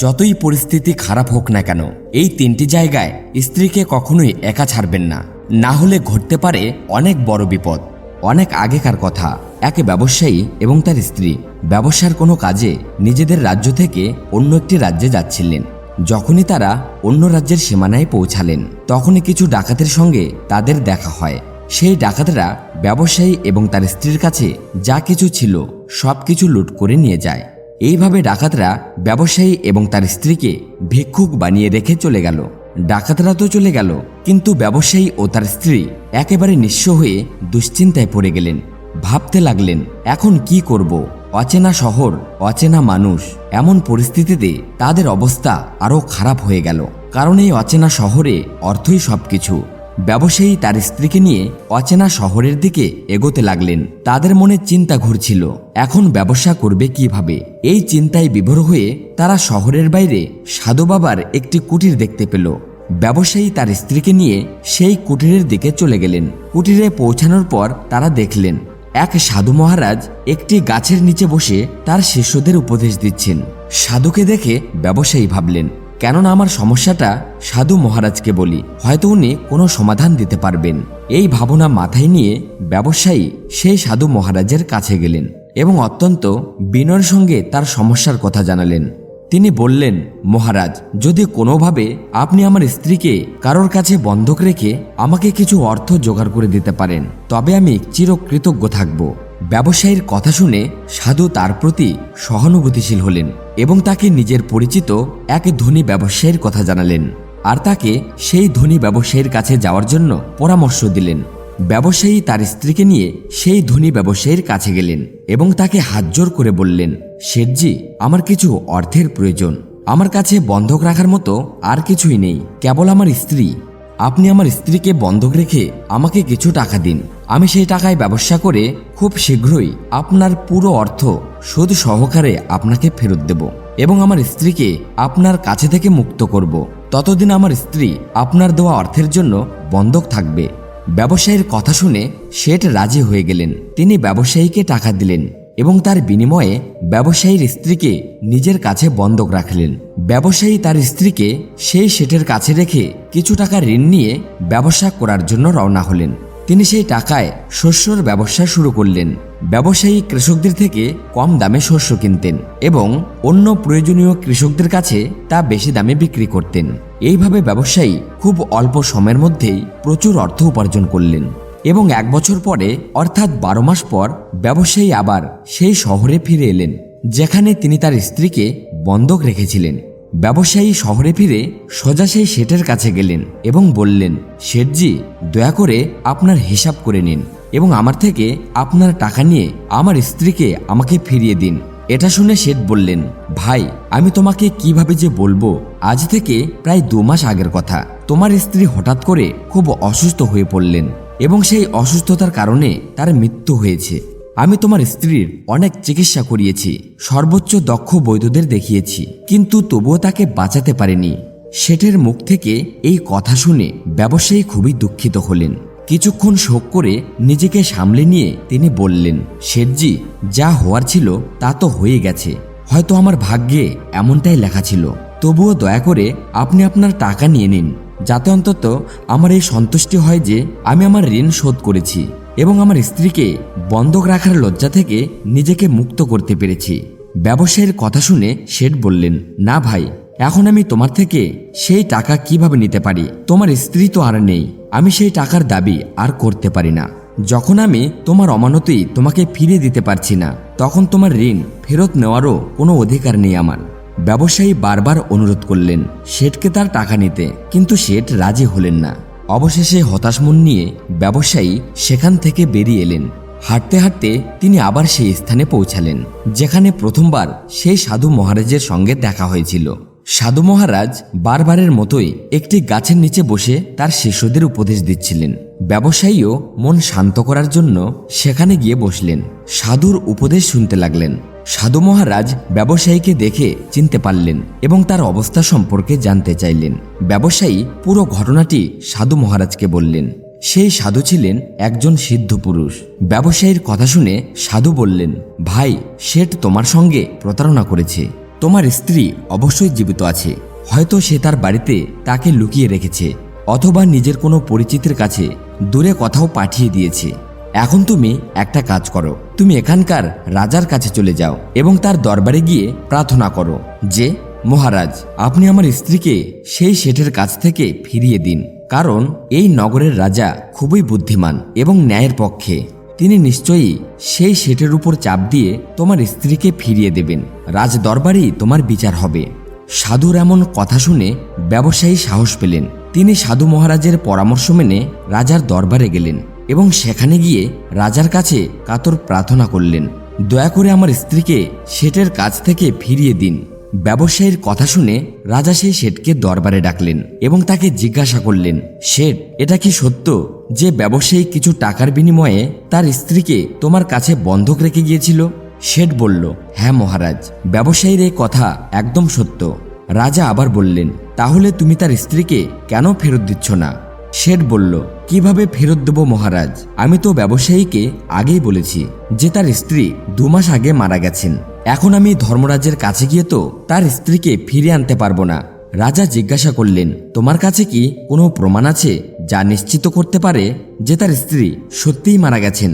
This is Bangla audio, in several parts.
যতই পরিস্থিতি খারাপ হোক না কেন, এই তিনটি জায়গায় স্ত্রীকে কখনোই একা ছাড়বেন না। না হলে ঘটতে পারে অনেক বড় বিপদ, অনেক আগেকার কথা। এক ব্যবসায়ী এবং তার স্ত্রী। ব্যবসার কোনো কাজে নিজেদের রাজ্য থেকে অন্য একটি রাজ্যে যাচ্ছিলেন। যখনই তারা অন্য রাজ্যের সীমানায় পৌঁছালেন, তখনই কিছু ডাকাতের সঙ্গে তাদের দেখা হয়। সেই ডাকাতরা ব্যবসায়ী এবং তার স্ত্রীর কাছে যা কিছু ছিল সব কিছু লুট করে নিয়ে যায়। এইভাবে ডাকাতরা ব্যবসায়ী এবং তার স্ত্রীকে ভিক্ষুক বানিয়ে রেখে চলে গেল। ডাকাতরা তো চলে গেল, কিন্তু ব্যবসায়ী ও তার স্ত্রী একেবারে নিঃস্ব হয়ে দুশ্চিন্তায় পড়ে গেলেন, ভাবতে লাগলেন, এখন কি করব? অচেনা শহর, অচেনা মানুষ, এমন পরিস্থিতিতে তাদের অবস্থা আরও খারাপ হয়ে গেল। কারণ এই অচেনা শহরে অর্থই সবকিছু। ব্যবসায়ী তার স্ত্রীকে নিয়ে অচেনা শহরের দিকে এগোতে লাগলেন। তাদের মনে চিন্তা ঘুরছিল, এখন ব্যবসা করবে কীভাবে? এই চিন্তায় বিভোর হয়ে তারা শহরের বাইরে সাধু বাবার একটি কুটির দেখতে পেল। ব্যবসায়ী তার স্ত্রীকে নিয়ে সেই কুটিরের দিকে চলে গেলেন। কুটিরে পৌঁছানোর পর তারা দেখলেন, এক সাধু মহারাজ একটি গাছের নিচে বসে তার শিষ্যদের উপদেশ দিচ্ছেন। সাধুকে দেখে ব্যবসায়ী ভাবলেন কেননা আমার সমস্যাটা সাধু মহারাজকে বলি, হয়তো উনি কোনো সমাধান দিতে পারবেন। এই ভাবনা মাথায় নিয়ে ব্যবসায়ী সেই সাধু মহারাজের কাছে গেলেন এবং অত্যন্ত বিনয়ের সঙ্গে তার সমস্যার কথা জানালেন। তিনি বললেন, মহারাজ, যদি কোনোভাবে আপনি আমার স্ত্রীকে কারোর কাছে বন্ধক রেখে আমাকে কিছু অর্থ জোগাড় করে দিতে পারেন, তবে আমি চিরকৃতজ্ঞ থাকব। ব্যবসায়ীর কথা শুনে সাধু তার প্রতি সহানুভূতিশীল হলেন। এবং তাকে নিজের পরিচিত এক ধনী ব্যবসায়ীর কথা জানালেন। আর তাকে সেই ধনী ব্যবসায়ীর কাছে যাওয়ার জন্য পরামর্শ দিলেন। ব্যবসায়ী তার স্ত্রীকে নিয়ে সেই ধনী ব্যবসায়ীর কাছে গেলেন এবং তাকে হাতজোর করে বললেন, শেঠজি, আমার কিছু অর্থের প্রয়োজন। আমার কাছে বন্ধক রাখার মতো আর কিছুই নেই। কেবল আমার স্ত্রী। আপনি আমার স্ত্রীকে বন্ধক রেখে আমাকে কিছু টাকা দিন। আমি সেই টাকায় ব্যবসা করে খুব শীঘ্রই আপনার পুরো অর্থ সুদ সহকারে আপনাকে ফেরত দেব এবং আমার স্ত্রীকে আপনার কাছে থেকে মুক্ত করব। ততদিন আমার স্ত্রী আপনার দেওয়া অর্থের জন্য বন্ধক থাকবে। ব্যবসায়ীর কথা শুনে শেঠ রাজি হয়ে গেলেন। তিনি ব্যবসায়ীকে টাকা দিলেন এবং তার বিনিময়ে ব্যবসায়ীর স্ত্রীকে নিজের কাছে বন্ধক রাখলেন। ব্যবসায়ী তার স্ত্রীকে সেই শেঠের কাছে রেখে কিছু টাকা ঋণ নিয়ে ব্যবসা করার জন্য রওনা হলেন। তিনি সেই টাকায় শস্যর ব্যবসা শুরু করলেন। ব্যবসায়ী কৃষকদের থেকে কম দামে শস্য কিনতেন এবং অন্য প্রয়োজনীয় কৃষকদের কাছে তা বেশি দামে বিক্রি করতেন। এইভাবে ব্যবসায়ী খুব অল্প সময়ের মধ্যেই প্রচুর অর্থ উপার্জন করলেন এবং এক বছর পরে, অর্থাৎ বারো মাস পর, ব্যবসায়ী আবার সেই শহরে ফিরে এলেন, যেখানে তিনি তার স্ত্রীকে বন্ধক রেখেছিলেন। ব্যবসায়ী শহরে ফিরে সোজা সেই শেঠের কাছে গেলেন এবং বললেন, শেঠজি, দয়া করে আপনার হিসাব করে নিন এবং আমার থেকে আপনার টাকা নিয়ে আমার স্ত্রীকে আমাকে ফিরিয়ে দিন। এটা শুনে শেঠ বললেন, ভাই, আমি তোমাকে কীভাবে যে বলব? আজ থেকে প্রায় দু মাস আগের কথা। তোমার স্ত্রী হঠাৎ করে খুব অসুস্থ হয়ে পড়লেন এবং সেই অসুস্থতার কারণে তার মৃত্যু হয়েছে। আমি তোমার স্ত্রীর অনেক চিকিৎসা করিয়েছি, সর্বোচ্চ দক্ষ বৈদ্যদের দেখিয়েছি, কিন্তু তবুও তাকে বাঁচাতে পারেনি। শেঠের মুখ থেকে এই কথা শুনে ব্যবসায়ী খুবই দুঃখিত হলেন। কিছুক্ষণ শোক করে নিজেকে সামলে নিয়ে তিনি বললেন, শেঠজি, যা হওয়ার ছিল তা তো হয়ে গেছে। হয়তো আমার ভাগ্যে এমনটাই লেখা ছিল। তবুও দয়া করে আপনি আপনার টাকা নিয়ে নিন, যাতে অন্তত আমার এই সন্তুষ্টি হয় যে আমি আমার ঋণ শোধ করেছি। এবং আমার স্ত্রীকে বন্ধক রাখার লজ্জা থেকে নিজেকে মুক্ত করতে পেরেছি। ব্যবসায়ীর কথা শুনে শেঠ বললেন, না ভাই, এখন আমি তোমার থেকে সেই টাকা কীভাবে নিতে পারি? তোমার স্ত্রী তো আর নেই, আমি সেই টাকার দাবি আর করতে পারি না। যখন আমি তোমার অমানতই তোমাকে ফিরিয়ে দিতে পারছি না, তখন তোমার ঋণ ফেরত নেওয়ারও কোনো অধিকার নেই আমার। ব্যবসায়ী বারবার অনুরোধ করলেন, শেঠকে তার টাকা নিতে। কিন্তু শেঠ রাজি হলেন না। অবশেষে হতাশ মন নিয়ে ব্যবসায়ী সেখান থেকে বেরিয়ে এলেন। হাঁটতে হাঁটতে তিনি আবার সেই স্থানে পৌঁছালেন, যেখানে প্রথমবার সেই সাধু মহারাজের সঙ্গে দেখা হয়েছিল। সাধু মহারাজ বারবারের মতোই একটি গাছের নিচে বসে তার শিষ্যদের উপদেশ দিচ্ছিলেন। ব্যবসায়ীও মন শান্ত করার জন্য সেখানে গিয়ে বসলেন। সাধুর উপদেশ শুনতে লাগলেন। সাধু মহারাজ ব্যবসায়ীকে দেখে চিনতে পারলেন এবং তার অবস্থা সম্পর্কে জানতে চাইলেন। ব্যবসায়ী পুরো ঘটনাটি সাধু মহারাজকে বললেন। সেই সাধু ছিলেন একজন সিদ্ধ পুরুষ। ব্যবসায়ীর কথা শুনে সাধু বললেন, ভাই, শেঠ তোমার সঙ্গে প্রতারণা করেছে। তোমার স্ত্রী অবশ্যই জীবিত আছে। হয়তো সে তার বাড়িতে তাকে লুকিয়ে রেখেছে অথবা নিজের কোনো পরিচিতের কাছে দূরে কোথাও পাঠিয়ে দিয়েছে। এখন তুমি একটা কাজ করো। তুমি এখানকার রাজার কাছে চলে যাও এবং তার দরবারে গিয়ে প্রার্থনা করো যে, মহারাজ, আপনি আমার স্ত্রীকে সেই শেঠের কাছ থেকে ফিরিয়ে দিন, কারণ এই নগরের রাজা খুবই বুদ্ধিমান এবং ন্যায়ের পক্ষে। তিনি নিশ্চয়ই সেই শেঠের উপর চাপ দিয়ে তোমার স্ত্রীকে ফিরিয়ে দেবেন। রাজ দরবারেই তোমার বিচার হবে। সাধুর এমন কথা শুনে ব্যবসায়ী সাহস পেলেন। তিনি সাধু মহারাজের পরামর্শ মেনে রাজার দরবারে গেলেন। এবং সেখানে গিয়ে রাজার কাছে কাতর প্রার্থনা করলেন, দয়া করে আমার স্ত্রীকে শেঠের কাছ থেকে ফিরিয়ে দিন। ব্যবসায়ীর কথা শুনে রাজা সেই শেঠকে দরবারে ডাকলেন এবং তাকে জিজ্ঞাসা করলেন, শেঠ, এটা কি সত্য যে ব্যবসায়ী কিছু টাকার বিনিময়ে তার স্ত্রীকে তোমার কাছে বন্ধক রেখে গিয়েছিল? শেঠ বলল হ্যাঁ মহারাজ, ব্যবসায়ীর এই কথা একদম সত্য। রাজা আবার বললেন, তাহলে তুমি তার স্ত্রীকে কেন ফেরত দিচ্ছ না? শেঠ বলল, কীভাবে ফেরত দেব মহারাজ? আমি তো ব্যবসায়ীকে আগেই বলেছি যে তার স্ত্রী দু মাস আগে মারা গেছেন। এখন আমি ধর্মরাজের কাছে গিয়ে তো তার স্ত্রীকে ফিরে আনতে পারব না। রাজা জিজ্ঞাসা করলেন, তোমার কাছে কি কোনো প্রমাণ আছে যা নিশ্চিত করতে পারে যে তার স্ত্রী সত্যিই মারা গেছেন?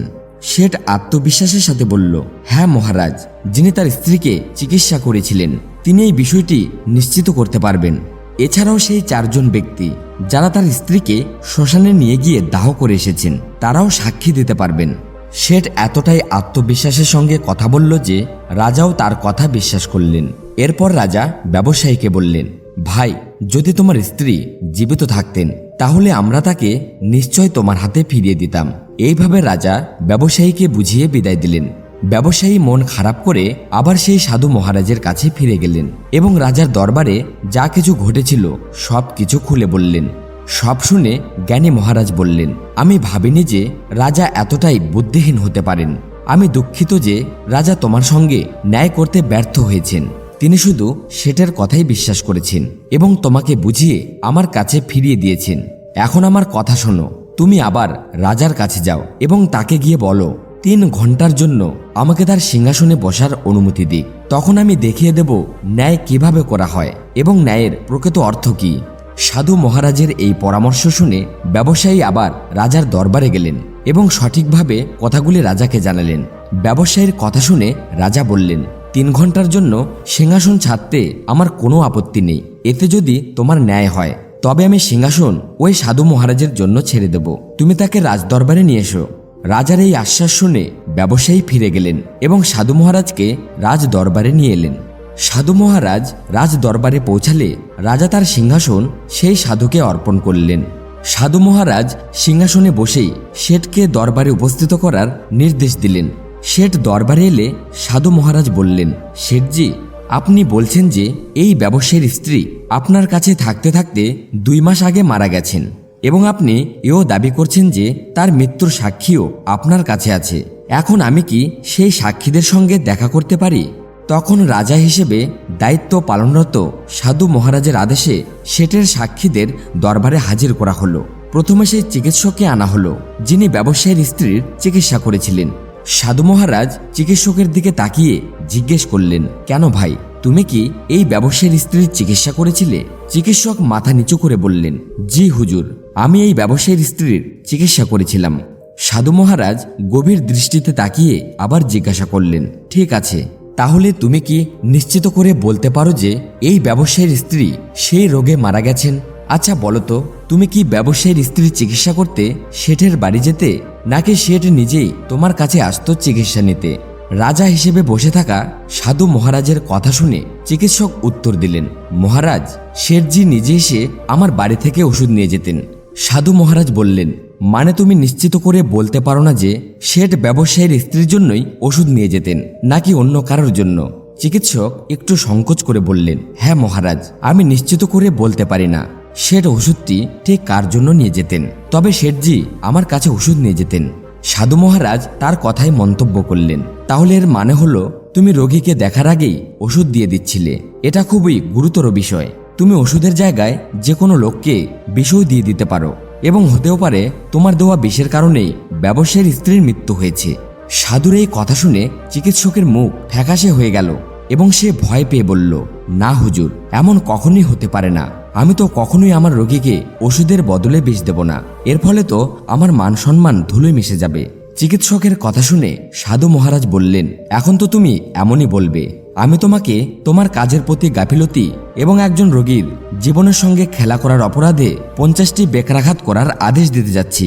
শেঠ আত্মবিশ্বাসের সাথে বলল হ্যাঁ মহারাজ, যিনি তার স্ত্রীকে চিকিৎসা করেছিলেন, তিনি এই বিষয়টি নিশ্চিত করতে পারবেন। এছাড়াও সেই চারজন ব্যক্তি, যারা তার স্ত্রীকে শ্মশানে নিয়ে গিয়ে দাহ করে এসেছেন, তারাও সাক্ষী দিতে পারবেন। শেঠ এতটাই আত্মবিশ্বাসের সঙ্গে কথা বলল যে, রাজাও তার কথা বিশ্বাস করলেন। এরপর রাজা ব্যবসায়ীকে বললেন, ভাই, যদি তোমার স্ত্রী জীবিত থাকতেন, তাহলে আমরা তাকে নিশ্চয় তোমার হাতে ফিরিয়ে দিতাম। এইভাবে রাজা ব্যবসায়ীকে বুঝিয়ে বিদায় দিলেন। ব্যবসায়ী মন খারাপ করে আবার সেই সাধু মহারাজের কাছে ফিরে গেলেন এবং রাজার দরবারে যা কিছু ঘটেছিল সব কিছু খুলে বললেন। সব শুনে জ্ঞানী মহারাজ বললেন, আমি ভাবিনি যে রাজা এতটাই বুদ্ধিহীন হতে পারেন। আমি দুঃখিত যে রাজা তোমার সঙ্গে ন্যায় করতে ব্যর্থ হয়েছেন। তিনি শুধু সেটার কথাই বিশ্বাস করেছেন এবং তোমাকে বুঝিয়ে আমার কাছে ফিরিয়ে দিয়েছেন। এখন আমার কথা শোনো, তুমি আবার রাজার কাছে যাও এবং তাকে গিয়ে বলো তিন ঘণ্টার জন্য আমাকে তার সিংহাসনে বসার অনুমতি দিক। তখন আমি দেখিয়ে দেব ন্যায় কীভাবে করা হয় এবং ন্যায়ের প্রকৃত অর্থ কি। সাধু মহারাজের এই পরামর্শ শুনে ব্যবসায়ী আবার রাজার দরবারে গেলেন এবং সঠিকভাবে কথাগুলি রাজাকে জানালেন। ব্যবসায়ীর কথা শুনে রাজা বললেন, তিন ঘণ্টার জন্য সিংহাসন ছাড়তে আমার কোনো আপত্তি নেই। এতে যদি তোমার ন্যায় হয়, তবে আমি সিংহাসন ওই সাধু মহারাজের জন্য ছেড়ে দেব। তুমি তাকে রাজদরবারে নিয়ে এসো। রাজার এই আশ্বাস শুনে ব্যবসায়ী ফিরে গেলেন এবং সাধু মহারাজকে রাজ দরবারে নিয়ে এলেন। সাধু মহারাজ রাজ দরবারে পৌঁছালে রাজা তার সিংহাসন সেই সাধুকে অর্পণ করলেন। সাধু মহারাজ সিংহাসনে বসেই শেঠকে দরবারে উপস্থিত করার নির্দেশ দিলেন। শেঠ দরবারে এলে সাধু মহারাজ বললেন শেঠজি আপনি বলছেন যে এই ব্যবসায়ীর স্ত্রী আপনার কাছে থাকতে থাকতে দুই মাস আগে মারা গেছেন। এবং আপনি এও দাবি করছেন যে তার মৃত্যুর সাক্ষীও আপনার কাছে আছে। এখন আমি কি সেই সাক্ষীদের সঙ্গে দেখা করতে পারি? তখন রাজা হিসেবে দায়িত্ব পালনরত সাধু মহারাজের আদেশে শেঠের সাক্ষীদের দরবারে হাজির করা হলো। প্রথমে সেই চিকিৎসককে আনা হলো, যিনি ব্যবসায়ীর স্ত্রীর চিকিৎসা করেছিলেন। সাধু মহারাজ চিকিৎসকের দিকে তাকিয়ে জিজ্ঞেস করলেন, কেন ভাই, তুমি কি এই ব্যবসায়ীর স্ত্রীর চিকিৎসা করেছিলে? চিকিৎসক মাথা নিচু করে বললেন, জি হুজুর, আমি এই ব্যবসায়ীর স্ত্রীর চিকিৎসা করেছিলাম। সাধু মহারাজ গভীর দৃষ্টিতে তাকিয়ে আবার জিজ্ঞাসা করলেন, ঠিক আছে, তাহলে তুমি কি নিশ্চিত করে বলতে পারো যে এই ব্যবসায়ীর স্ত্রী সেই রোগে মারা গেছেন? আচ্ছা বলো তো, তুমি কি ব্যবসায়ীর স্ত্রীর চিকিৎসা করতে শেঠের বাড়ি যেতে নাকি শেঠ নিজেই তোমার কাছে আসতো চিকিৎসা নিতে? রাজা হিসেবে বসে থাকা সাধু মহারাজের কথা শুনে চিকিৎসক উত্তর দিলেন, মহারাজ শেঠজি নিজে এসে আমার বাড়ি থেকে ওষুধ নিয়ে যেতেন। সাধু মহারাজ বললেন মানে তুমি নিশ্চিত করে বলতে পারো না যে শেঠ ব্যবসায়ীর স্ত্রীর জন্যই ওষুধ নিয়ে যেতেন, নাকি অন্য কারোর জন্য? চিকিৎসক একটু সংকোচ করে বললেন হ্যাঁ মহারাজ, আমি নিশ্চিত করে বলতে পারি না, শেঠ ওষুধটি ঠিক কার জন্য নিয়ে যেতেন? তবে শেঠজি আমার কাছে ওষুধ নিয়ে যেতেন। সাধু মহারাজ তার কথাই মন্তব্য করলেন তাহলে এর মানে হলো, তুমি রোগীকে দেখার আগেই ওষুধ দিয়ে দিচ্ছিলে। এটা খুবই গুরুতর বিষয়। তুমি ওষুধের জায়গায় যে কোনো লোককে বিষও দিয়ে দিতে পারো এবং হতেও পারে তোমার দেওয়া বিষের কারণেই ব্যবসায়ীর স্ত্রীর মৃত্যু হয়েছে। সাধুর এই কথা শুনে চিকিৎসকের মুখ ফ্যাকাশে হয়ে গেল এবং সে ভয় পেয়ে বলল, না হুজুর, এমন কখনোই হতে পারে না। আমি তো কখনোই আমার রোগীকে ওষুধের বদলে বিষ দেব না। এর ফলে তো আমার মান সম্মান ধুলোয় মিশে যাবে। চিকিৎসকের কথা শুনে সাধু মহারাজ বললেন, এখন তো তুমি এমনই বলবে। আমি তোমাকে তোমার কাজের প্রতি গাফিলতি এবং একজন রোগীর জীবনের সঙ্গে খেলা করার অপরাধে পঞ্চাশটি বেকরাঘাত করার আদেশ দিতে যাচ্ছি।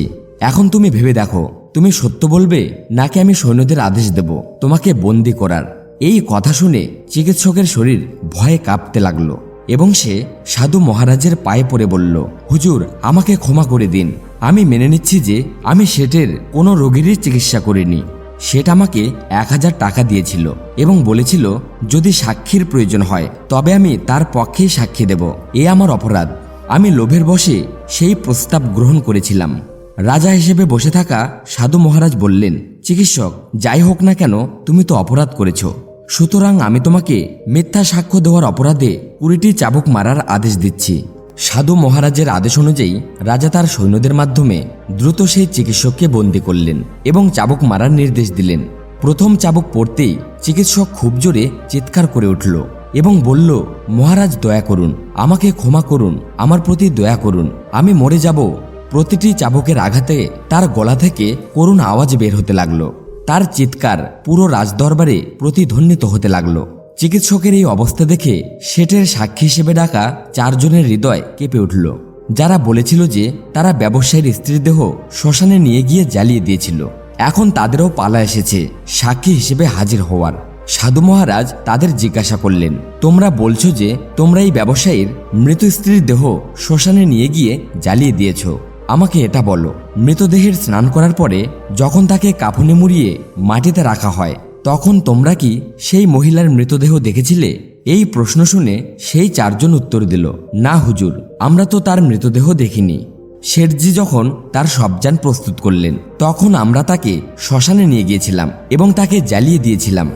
এখন তুমি ভেবে দেখো, তুমি সত্য বলবে নাকি আমি সৈন্যদের আদেশ দেব, তোমাকে বন্দি করার। এই কথা শুনে চিকিৎসকের শরীর ভয়ে কাঁপতে লাগল এবং সে সাধু মহারাজের পায়ে পড়ে বলল, হুজুর, আমাকে ক্ষমা করে দিন। আমি মেনে নিচ্ছি যে আমি সেটের কোনো রোগীরই চিকিৎসা করিনি। সেটা আমাকে এক হাজার টাকা দিয়েছিল এবং বলেছিল, যদি সাক্ষীর প্রয়োজন হয়, তবে আমি তার পক্ষেই সাক্ষী দেব। এ আমার অপরাধ। আমি লোভের বসে সেই প্রস্তাব গ্রহণ করেছিলাম। রাজা হিসেবে বসে থাকা সাধু মহারাজ বললেন, চিকিৎসক, যাই হোক না কেন, তুমি তো অপরাধ করেছ। সুতরাং আমি তোমাকে মিথ্যা সাক্ষ্য দেওয়ার অপরাধে কুড়িটি চাবুক মারার আদেশ দিচ্ছি। সাধু মহারাজের আদেশ অনুযায়ী রাজা তার সৈন্যদের মাধ্যমে দ্রুত সেই চিকিৎসককে বন্দি করলেন এবং চাবুক মারার নির্দেশ দিলেন। প্রথম চাবুক পড়তেই চিকিৎসক খুব জোরে চিৎকার করে উঠল এবং বলল, মহারাজ, দয়া করুন, আমাকে ক্ষমা করুন, আমার প্রতি দয়া করুন, আমি মরে যাব। প্রতিটি চাবুকের আঘাতে তার গলা থেকে করুণ আওয়াজ বের হতে লাগল। তার চিৎকার পুরো রাজদরবারে প্রতিধ্বনিত হতে লাগল। চিকিৎসকের এই অবস্থা দেখে শেঠের সাক্ষী হিসেবে ডাকা চারজনের হৃদয় কেঁপে উঠল। যারা বলেছিল যে তারা ব্যবসায়ীর স্ত্রীর দেহ শ্মশানে নিয়ে গিয়ে জ্বালিয়ে দিয়েছিল। এখন তাদেরও পালা এসেছে, সাক্ষী হিসেবে হাজির হওয়ার। সাধু মহারাজ তাদের জিজ্ঞাসা করলেন, তোমরা বলছো যে তোমরা এই ব্যবসায়ীর মৃত স্ত্রীর দেহ শ্মশানে নিয়ে গিয়ে জ্বালিয়ে দিয়েছ। আমাকে এটা বলো। মৃতদেহের স্নান করার পরে যখন তাকে কাফনে মুড়িয়ে মাটিতে রাখা হয় তখন তোমরা কি সেই মহিলার মৃতদেহ দেখেছিলে? এই প্রশ্ন শুনে সেই চারজন উত্তর দিল, না হুজুর, আমরা তো তার মৃতদেহ দেখিনি। শেঠজি যখন তার সবযান প্রস্তুত করলেন, তখন আমরা তাকে শ্মশানে নিয়ে গিয়েছিলাম এবং তাকে জ্বালিয়ে দিয়েছিলাম।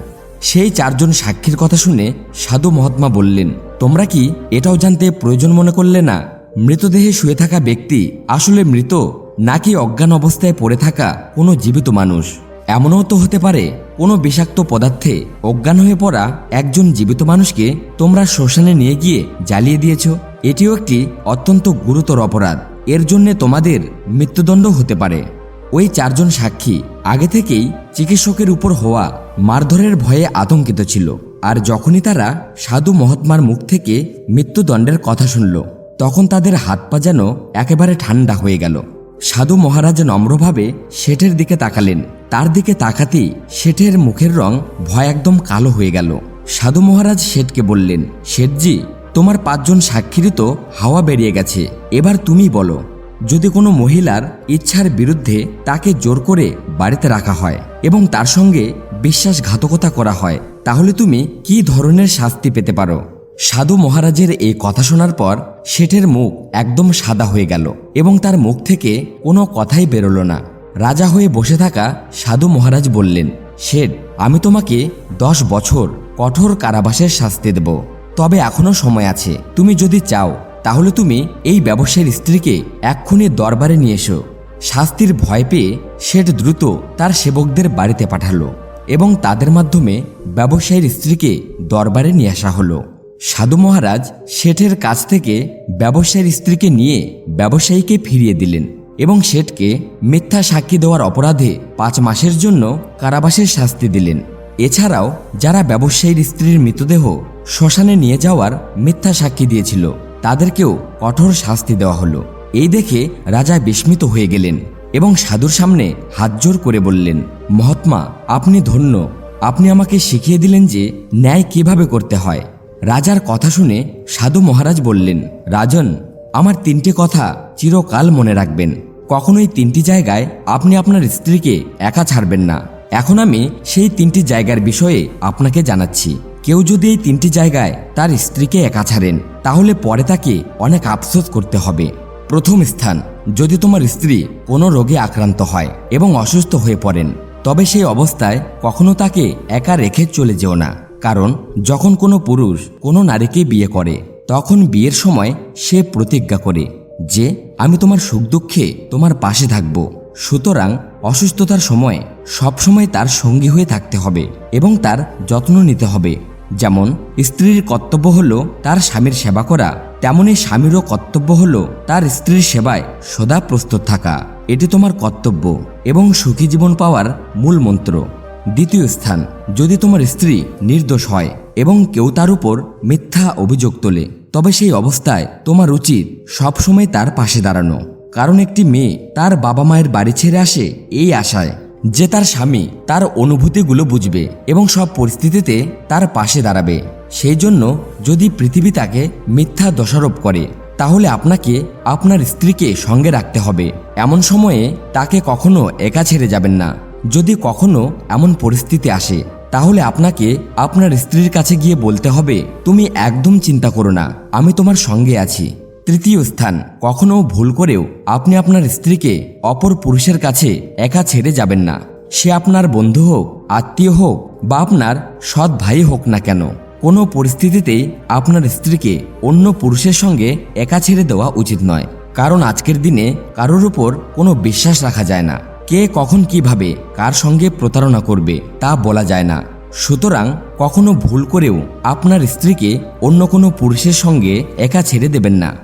সেই চারজন সাক্ষীর কথা শুনে সাধু মহাত্মা বললেন, তোমরা কি এটাও জানতে প্রয়োজন মনে করলে না? মৃতদেহে শুয়ে থাকা ব্যক্তি আসলে মৃত নাকি অজ্ঞান অবস্থায় পড়ে থাকা কোনো জীবিত মানুষ? এমনও তো হতে পারে। কোনো বিষাক্ত পদার্থে অজ্ঞান হয়ে পড়া একজন জীবিত মানুষকে তোমরা শ্মশানে নিয়ে গিয়ে জ্বালিয়ে দিয়েছ, এটিও একটি অত্যন্ত গুরুতর অপরাধ। এর জন্যে তোমাদের মৃত্যুদণ্ড হতে পারে। ওই চারজন সাক্ষী আগে থেকেই চিকিৎসকের উপর হওয়া মারধরের ভয়ে আতঙ্কিত ছিল আর যখনই তারা সাধু মহাত্মার মুখ থেকে মৃত্যুদণ্ডের কথা শুনল, তখন তাদের হাত পা যেন একেবারে ঠান্ডা হয়ে গেল। সাধু মহারাজ নম্রভাবে শেঠের দিকে তাকালেন। তার দিকে তাকাতেই শেঠের মুখের রং ভয় একদম কালো হয়ে গেল। সাধু মহারাজ শেঠকে বললেন, শেঠজি, তোমার পাঁচজন সাক্ষীরই তো হাওয়া বেরিয়ে গেছে। এবার তুমি বলো, যদি কোনো মহিলার ইচ্ছার বিরুদ্ধে তাকে জোর করে বাড়িতে রাখা হয় এবং তার সঙ্গে বিশ্বাসঘাতকতা করা হয়, তাহলে তুমি কি ধরনের শাস্তি পেতে পারো? সাধু মহারাজের এই কথা শোনার পর শেঠের মুখ একদম সাদা হয়ে গেল এবং তার মুখ থেকে কোনো কথাই বেরোলো না। রাজা হয়ে বসে থাকা সাধু মহারাজ বললেন, শেঠ, আমি তোমাকে দশ বছর কঠোর কারাবাসের শাস্তি দেব। তবে এখনও সময় আছে। তুমি যদি চাও, তাহলে তুমি এই ব্যবসায়ীর স্ত্রীকে এক্ষুনি দরবারে নিয়ে এসো। শাস্তির ভয় পেয়ে শেঠ দ্রুত তার সেবকদের বাড়িতে পাঠালো এবং তাদের মাধ্যমে ব্যবসায়ীর স্ত্রীকে দরবারে নিয়ে আসা হলো। সাধু মহারাজ শেঠের কাছ থেকে ব্যবসায়ীর স্ত্রীকে নিয়ে ব্যবসায়ীকে ফিরিয়ে দিলেন। এবং শেঠকে মিথ্যা সাক্ষী দেওয়ার অপরাধে পাঁচ মাসের জন্য কারাবাসের শাস্তি দিলেন। এছাড়াও যারা ব্যবসায়ীর স্ত্রীর মৃতদেহ শ্মশানে নিয়ে যাওয়ার মিথ্যা সাক্ষী দিয়েছিল, তাদেরকেও কঠোর শাস্তি দেওয়া হলো। এই দেখে রাজা বিস্মিত হয়ে গেলেন এবং সাধুর সামনে হাতজোর করে বললেন, মহাত্মা, আপনি ধন্য। আপনি আমাকে শিখিয়ে দিলেন যে ন্যায় কীভাবে করতে হয়। রাজার কথা শুনে সাধু মহারাজ বললেন, রাজন, আমার তিনটে কথা চিরকাল মনে রাখবেন। কখনোই তিনটি জায়গায় আপনি আপনার স্ত্রীকে একা ছাড়বেন না। এখন আমি সেই তিনটি জায়গার বিষয়ে আপনাকে জানাচ্ছি। কেউ যদি এই তিনটি জায়গায় তার স্ত্রীকে একা ছাড়েন, তাহলে পরে তাকে অনেক আফসোস করতে হবে। প্রথম স্থান, যদি তোমার স্ত্রী কোনো রোগে আক্রান্ত হয় এবং অসুস্থ হয়ে পড়েন, তবে সেই অবস্থায় কখনো তাকে একা রেখে চলে যেও না। কারণ, যখন কোনো পুরুষ কোনো নারীকে বিয়ে করে, তখন বিয়ের সময় সে প্রতিজ্ঞা করে যে আমি তোমার সুখ দুঃখে তোমার পাশে থাকব। সুতরাং অসুস্থতার সময় সবসময় তার সঙ্গী হয়ে থাকতে হবে এবং তার যত্ন নিতে হবে। যেমন, স্ত্রীর কর্তব্য হলো তার স্বামীর সেবা করা, তেমনি স্বামীরও কর্তব্য হলো তার স্ত্রীর সেবায় সদা প্রস্তুত থাকা। এটি তোমার কর্তব্য এবং সুখী জীবন পাওয়ার মূল মন্ত্র। দ্বিতীয় স্থান, যদি তোমার স্ত্রী নির্দোষ হয় এবং কেউ তার উপর মিথ্যা অভিযোগ তোলে তবে সেই অবস্থায় তোমার উচিত সবসময় তার পাশে দাঁড়ানো। কারণ একটি মেয়ে তার বাবা মায়ের বাড়ি ছেড়ে আসে এই আশায় যে তার স্বামী তার অনুভূতিগুলো বুঝবে এবং সব পরিস্থিতিতে তার পাশে দাঁড়াবে। সেই জন্য যদি পৃথিবী তাকে মিথ্যা দোষারোপ করে, তাহলে আপনাকে আপনার স্ত্রীকে সঙ্গে রাখতে হবে। এমন সময়ে তাকে কখনো একা ছেড়ে যাবেন না। যদি কখনো এমন পরিস্থিতি আসে তাহলে আপনাকে আপনার স্ত্রীর কাছে গিয়ে বলতে হবে, তুমি একদম চিন্তা করো না, আমি তোমার সঙ্গে আছি। তৃতীয় স্থান, কখনো ভুল করেও আপনি আপনার স্ত্রীকে অপর পুরুষের কাছে একা ছেড়ে যাবেন না। সে আপনার বন্ধু হোক, আত্মীয় হোক, বা আপনার সৎ ভাই হোক না কেন, কোনো পরিস্থিতিতেই আপনার স্ত্রীকে অন্য পুরুষের সঙ্গে একা ছেড়ে দেওয়া উচিত নয়। কারণ আজকের দিনে কারোর উপর কোনো বিশ্বাস রাখা যায় না। কে কখন কীভাবে কার সঙ্গে প্রতারণা করবে তা বলা যায় না। সুতরাং কখনো ভুল করেও আপনার স্ত্রীকে অন্য কোনো পুরুষের সঙ্গে একা ছেড়ে দেবেন না।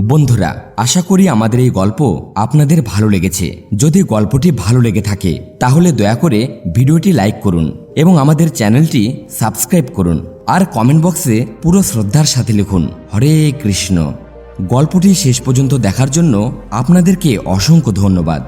বন্ধুরা, আশা করি আমাদের এই গল্প আপনাদের ভালো লেগেছে। যদি গল্পটি ভালো লেগে থাকে, তাহলে দয়া করে ভিডিওটি লাইক করুন এবং আমাদের চ্যানেলটি সাবস্ক্রাইব করুন। আর কমেন্ট বক্সে পুরো শ্রদ্ধার সাথে লিখুন, হরে কৃষ্ণ। গল্পটি শেষ পর্যন্ত দেখার জন্য আপনাদেরকে অসংখ্য ধন্যবাদ।